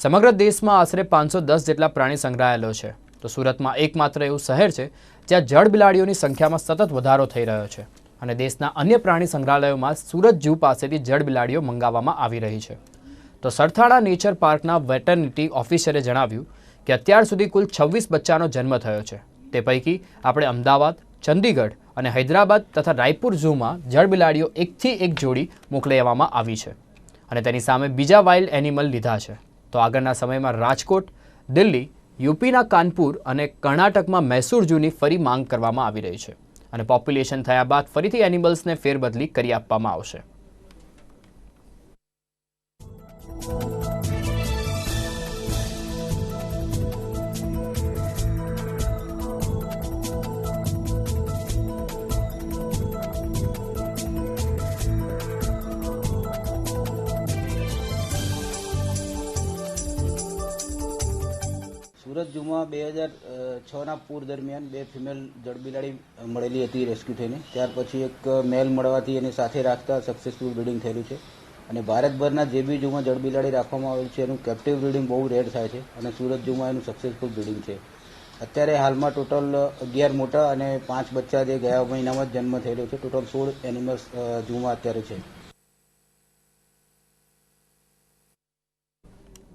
સમગ્ર દેશમાં આશરે પાંચસો દસ જેટલા પ્રાણી સંગ્રહાલયો છે. તો સુરતમાં એકમાત્ર એવું શહેર છે, જ્યાં જળ બિલાડીઓની સંખ્યામાં સતત વધારો થઈ રહ્યો છે અને દેશના અન્ય પ્રાણી સંગ્રહાલયોમાં સુરત ઝૂ પાસેથી જળ બિલાડીઓ મંગાવવામાં આવી રહી છે. તો સરથાણા નેચર પાર્કના વેટર્નિટી ઓફિસરે જણાવ્યું કે અત્યાર સુધી કુલ છવ્વીસ બચ્ચાનો જન્મ થયો છે. તે પૈકી આપણે અમદાવાદ, ચંદીગઢ અને હૈદરાબાદ તથા રાયપુર ઝૂમાં જળ બિલાડીઓ એકથી એક જોડી મોકલાવવામાં આવી છે અને તેની સામે બીજા વાઇલ્ડ એનિમલ લીધા છે. તો આગળના સમયમાં રાજકોટ, દિલ્હી, યુપીના કાનપુર અને કર્ણાટકમાં મૈસૂર જૂની ફરી માંગ કરવામાં આવી રહી છે અને પોપ્યુલેશન થયા બાદ ફરીથી એનિમલ્સને ફેરબદલી કરી આપવામાં આવશે. સુરત જુમાં બે હજાર છના પૂર દરમિયાન બે ફિમેલ જળબિલાડી મળેલી હતી રેસ્ક્યુ થઈને. ત્યાર પછી એક મેલ મળવાથી એને સાથે રાખતા સક્સેસફુલ બ્રિડિંગ થયેલું છે. અને ભારતભરના જે બી જુમાં જળબિલાડી રાખવામાં આવેલ છે, એનું કેપ્ટિવ બ્રિડિંગ બહુ રેર થાય છે અને સુરત જુમાં એનું સક્સેસફુલ બ્રિડિંગ છે. અત્યારે હાલમાં ટોટલ અગિયાર મોટા અને પાંચ બચ્ચા જે ગયા મહિનામાં જન્મ થયેલો છે. ટોટલ સોળ એનિમલ્સ ઝૂમાં અત્યારે છે.